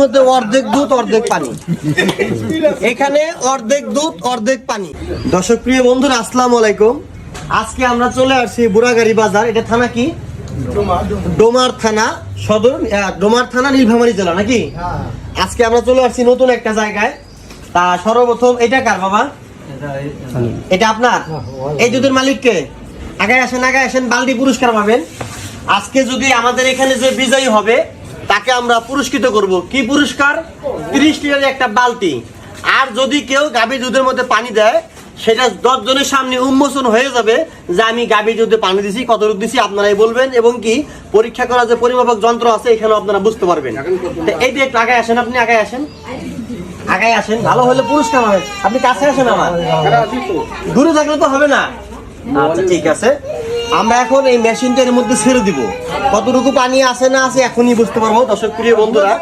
মধ্যে অর্ধেক দুধ, অর্ধেক পানি। এখানে অর্ধেক দুধ, অর্ধেক পানি। দর্শক, প্রিয় বন্ধুরা, আসসালামু আলাইকুম। আজকে আমরা চলে আসছি বুড়াগাড়ি বাজার। এটা থানা কি? ডোমার থানা সদর ডোমার থানা নীলফামারী জেলা, নাকি? আজকে আমরা চলে আসছি নতুন একটা জায়গায়। তা সর্বপ্রথম, এটা কার বাবা? এটা আপনার? এই দুধের মালিককে আগে আসেন আগে আসেন, বালতি পুরস্কার পাবেন। আজকে যদি আমাদের এখানে যে বিজয়ী হবে তাকে আমরা পুরস্কৃত করব। কি পুরস্কার? তিরিশ লিটারের একটা বালতি। আর যদি কেউ গাভী দুধের মধ্যে পানি দেয়, সেটা দশ জনের সামনে উন্মোচন হয়ে যাবে যে আমি গাভী দুধে পানি দিছি কত রূপ দিছি, আপনারাই বলবেন। এবং কি, পরীক্ষা করার যে পরিমাপক যন্ত্র আছে এখানে আপনারা বুঝতে পারবেন। তো এইটা একটু আগে আসেন আপনি আগে আসেন। আগে আসেন, ভালো হলে পুরস্কার হবে। আপনি কাছে আসেন আমার। দূরে থাকলে তো হবে না। আচ্ছা ঠিক আছে। আমরা এখন এই মেশিনটার মধ্যে ছেড়ে দিব। কতটুকু পানি আছে না আছে এখনই বুঝতে পারব। দর্শক, প্রিয় বন্ধুরা,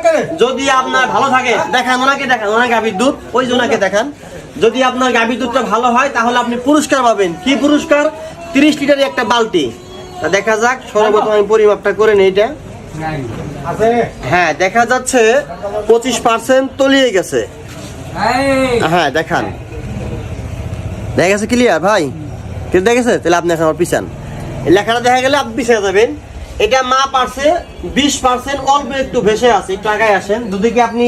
যদি আপনার ভালো থাকে, দেখান ওনাকে দেখান ওনাকে গাভীর দুধ, ওই জনাকে দেখান। যদি আপনার গাভীর দুধটা ভালো হয়, তাহলে আপনি পুরস্কার পাবেন। কি পুরস্কার? তিরিশ লিটারের একটা বালতি। তা দেখা যাক, সর্বপ্রথম আমি পরিমাপটা করে নিই এটা। হ্যাঁ দেখা যাচ্ছে পঁচিশ পার্সেন্ট তলিয়ে গেছে। হ্যাঁ দেখান। দেখা গেছে ক্লিয়ার ভাই? কিন্তু দেখেছে? তাহলে আপনি এখন আমার পিছান। লেখাটা দেখা গেলে আপনি পিছিয়ে যাবেন। এটা মা পারছে বিশ পার্সেন্ট অল্প একটু ভেসে আছে একটু আগায় আসেন। যদি কি আপনি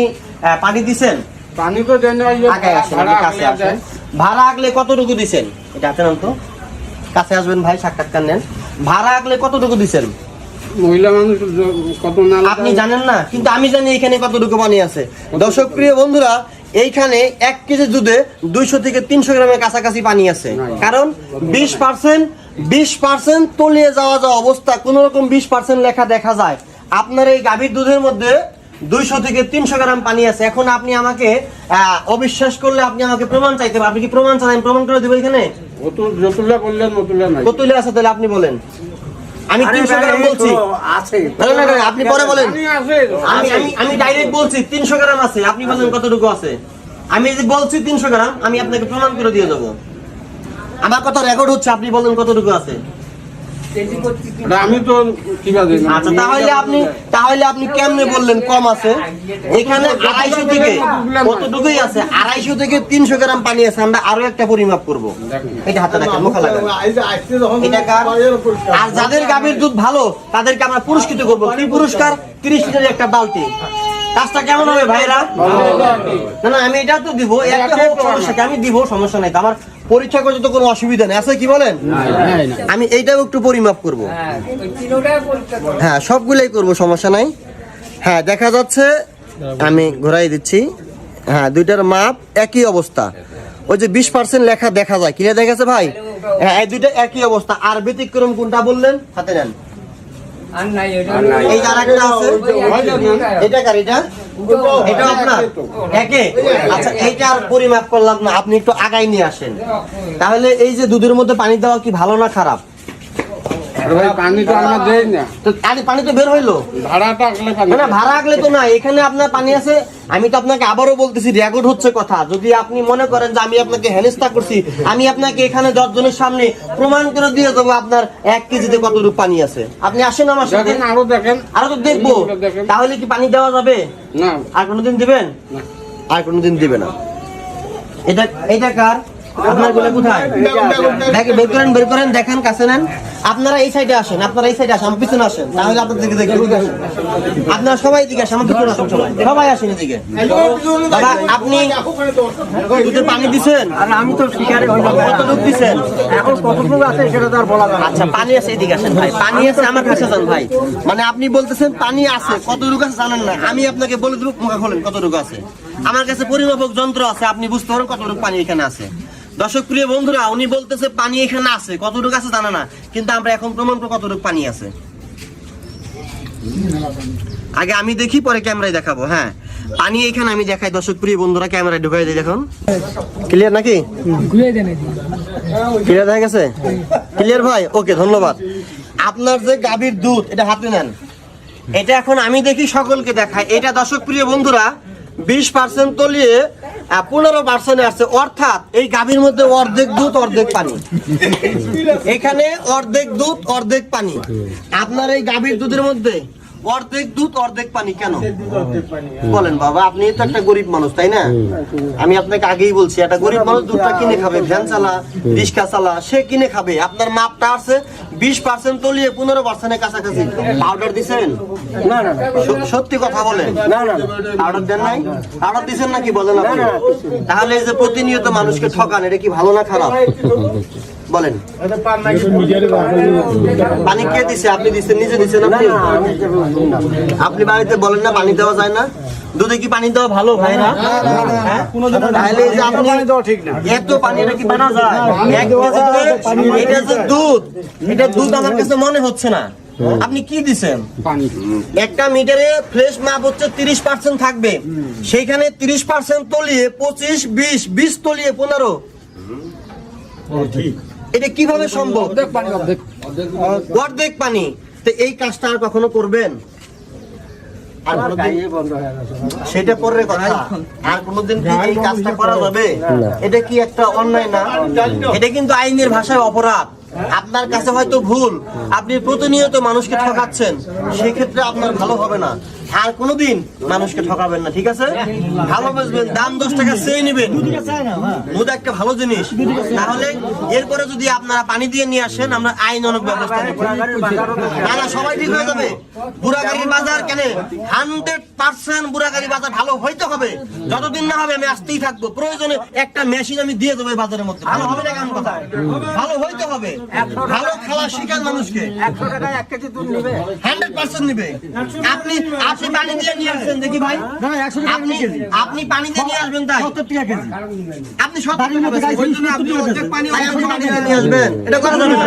পানি দিছেন? পানি তো দেন আগায় আসেন কাছে আসেন। ভাড়া আগলে কতটুকু দিছেন? এটা হাতে নাম তো? কাছে আসবেন ভাই সাক্ষাৎকার নেন। ভাড়া আগলে কতটুকু দিছেন? মহিলা মানুষ কত না আপনি জানেন না কিন্তু আমি জানি এখানে কতটুকু পানি আছে। দর্শক প্রিয় বন্ধুরা এইখানে এক কেজি দুধে দুইশো থেকে তিনশো গ্রামের কাছাকাছি পানি আছে। কারণ বিশ পার্সেন্ট বিশ পার্সেন্ট তলিয়ে যাওয়া যাওয়া অবস্থা কোন রকম বিশ পার্সেন্ট লেখা দেখা যায়। আপনার এই গাভীর দুধের মধ্যে দুইশো থেকে তিনশো গ্রাম পানি আছে। এখন আপনি আমাকে আহ, অবিশ্বাস করলে আপনি আমাকে প্রমাণ চাইতে পারেন। আপনি কি প্রমাণ চান? প্রমাণ করে দেবো এখানে? বললেন আছে তাহলে আপনি বলেন। আমি তিনশো গ্রাম বলছি। আছে। না, না, আপনি পরে বলেন। আমি আমি আমি ডাইরেক্ট বলছি তিনশো গ্রাম আছে আপনি বলেন কতটুকু আছে। আমি যে বলছি তিনশো গ্রাম আমি আপনাকে প্রমাণ করে দিয়ে যাব। আমার কথা রেকর্ড হচ্ছে আপনি বলেন কতটুকু আছে। আমি তো ঠিক আছে। আচ্ছা তাহলে আপনি তাহলে আপনি কেমনে বললেন কম আছে? এখানে আড়াইশো থেকে কতটুকুই আছে? আড়াইশো থেকে তিনশো গ্রাম পানি আছে আমরা আরও একটা পরিমাপ করব। এটা হাতে রাখেন মুখে লাগান। আর যাদের গাভীর দুধ ভালো তাদেরকে আমরা পুরস্কৃত করব। কি পুরস্কার? তিরিশ লিটারের একটা বালতি। কাজটা কেমন হবে ভাইরা? না না আমি এটা তো দিব একটা হোক সমস্যা আমি দিব সমস্যা নাই আমার পরীক্ষা করতে তো কোনো অসুবিধা নেই। আছে কি বলেন? আমি এইটাও একটু পরিমাপ করব। হ্যাঁ সবগুলাই করব সমস্যা নাই। হ্যাঁ দেখা যাচ্ছে আমি ঘোরাই দিচ্ছি। হ্যাঁ দুইটার মাপ একই অবস্থা। ওই যে বিশ পার্সেন্ট লেখা দেখা যায়। কিনে দেখেছে ভাই? হ্যাঁ এই দুইটা একই অবস্থা। আর ব্যতিক্রম কোনটা বললেন? হাতে নেন। আছে। এটা আচ্ছা এইটার পরিমাপ করলাম না, আপনি একটু আগাই নিয়ে আসেন। তাহলে এই যে দুধের মধ্যে পানি দেওয়া কি ভালো না খারাপ? আরে পানি তো আমরা দেই না। তো আরে পানি তো বের হইল। ভাড়াটা আগলে পানি। না না ভাড়া আগলে তো না এখানে আপনার পানি আছে। আমি তো আপনাকে আবারও বলতেছি রেকর্ড হচ্ছে কথা। যদি আপনি মনে করেন যে আমি আপনাকে হেনস্থা করছি আমি আপনাকে এখানে দশজনের সামনে প্রমাণ করে দিয়ে দেবো আপনার এক কেজিতে কতটুকু পানি আছে। আপনি আসেন আমার সাথে। আরও দেখেন। আরও তো দেখব। তাহলে কি পানি দেওয়া যাবে? না। আর কোনোদিন দিবেন। আর কোনোদিন দিবে না। এটা এটা কার? আপনারগুলো কোথায় বের করেন বের করেন দেখেন কাছে নেন। আপনারা এই সাইডে আসেন আপনারা এই সাইডে আসেন আমার পিছনে আসেন তাহলে আপনাদের দিকে দেখবেন আপনারা সবাই এদিকে আসেন আমার পিছনে আসেন সবাই। সবাই আসেন এদিকে। দাদা আপনি দুধের পানি দিছেন? আর আমি তো শিকারে কতটুকু দিছেন? এখন কতটুকু আছে সেটা তো আর বলা যায় আচ্ছা পানি আছে এদিকে আসেন ভাই। পানি আছে আমার কাছে যান ভাই। মানে আপনি বলতেছেন পানি আছে কতটুকু আছে জানেন না। আমি আপনাকে বলে দেবো মুখে খোলেন কতটুকু আছে। আমার কাছে পরিমাপক যন্ত্র আছে আপনি বুঝতে পারেন কতটুকু পানি এখানে আছে। দর্শক প্রিয় বন্ধুরা উনি বলতেছে পানি এখানে আছে কতটুকু আছে জানা না কিন্তু আমরা এখন প্রমাণ করব কতটুকু পানি আছে। আগে আমি দেখি পরে ক্যামেরায় দেখাবো হ্যাঁ। পানি এখানে আমি দেখাই দর্শক প্রিয় বন্ধুরা ক্যামেরায় ঢুকাই দিই দেখুন। ক্লিয়ার নাকি? ক্লিয়ার হয়ে গেছে? ক্লিয়ার ভাই? ওকে ধন্যবাদ। আপনার যে গাভীর দুধ এটা হাতে নেন। এটা এখন আমি দেখি সকলকে দেখাই। এটা দর্শক প্রিয় বন্ধুরা বিশ পার্সেন্ট তলিয়ে পনেরো পার্সেন্ট আসছে অর্থাৎ এই গাভীর মধ্যে অর্ধেক দুধ, অর্ধেক পানি। এখানে অর্ধেক দুধ, অর্ধেক পানি। আপনার এই গাভীর দুধের মধ্যে অর্ধেক দুধ অর্ধেক পানি কেন? বলেন বাবা আপনি তো একটা গরিব মানুষ তাই না? আমি আপনাকে আগেই বলছি একটা গরিব মানুষ দুধটা কিনে খাবে ভ্যান চালা রিক্সা চালা সে কিনে খাবে। আপনার মাপটা আছে বিশ পার্সেন্ট তলিয়ে পনেরো পার্সেন্টের কাছাকাছি। পাউডার দিছেন? না সত্যি কথা বলেন। না পাউডার দেন নাই? পাউডার দিছেন নাকি বলেন আপনি? তাহলে এই যে প্রতিনিয়ত মানুষকে ঠকান এটা কি ভালো না খারাপ? বলেন। পানি কে দিছে? আপনি দিছেন নিজে দিছেন আপনি। আপনি বাড়িতে বলেন না পানি দেওয়া যায় না। দুধে কি পানি দেওয়া ভালো ভাই না? হ্যাঁ? তাহলে যে আপনি এত পানি এটা কি বানা যায়? এক কেজিতে এটা যে দুধ এটা দুধ আমার কাছে মনে হচ্ছে না। আপনি কি দিছেন? পানি। একটা মিটারে ফ্রেশ মাপ হচ্ছে তিরিশ পার্সেন্ট থাকবে। সেইখানে তিরিশ পার্সেন্ট তলিয়ে পঁচিশ বিশ বিশ তলিয়ে পনেরো। এটা কীভাবে সম্ভব? অর্ধেক পানি তো এই কাজটা আর কখনো করবেন? হয়ে সেটা কথা। আর কোনোদিন এই কাজটা করা যাবে? এটা কি একটা অন্যায় না? এটা কিন্তু আইনের ভাষায় অপরাধ। আপনার কাছে হয়তো ভুল। আপনি প্রতিনিয়ত মানুষকে ঠকাচ্ছেন। সেক্ষেত্রে আপনার ভালো হবে না। আর কোনোদিন মানুষকে ঠকাবেন না, ঠিক আছে? ভালো দাম দশ টাকা চেয়ে নেবেন। দুধ একটা ভালো জিনিস। তাহলে এরপরে যদি আপনারা পানি দিয়ে নিয়ে আসেন, আমরা আইন অনেক ব্যবস্থা সবাই ঠিক হয়ে যাবে। বুড়াগাড়ির বাজার কেন? হান্ড্রেড পার্সেন্ট বুড়াগাড়ি বাজার ভালো হইতে হবে। যতদিন না হবে আমি আসতেই থাকব। প্রয়োজনে একটা মেশিন আমি দিয়ে দেবো বাজারের মধ্যে। ভালো হবে না কথা? ভালো হইতে হবে। ভালো খাওয়া শিখান মানুষকে। একশো টাকায় এক কেজি দুধ হান্ড্রেড পার্সেন্ট আপনি আপনি পানি দিয়ে নিয়ে আসবেন দেখি ভাই। আপনি আপনি পানি দিয়ে নিয়ে আসবেন তাই? আপনি সত্তর টাকা বেচবেন। ওই জন্য আপনি অর্ধেক পানি পানি দিয়ে নিয়ে আসবেন। এটা করা যাবে না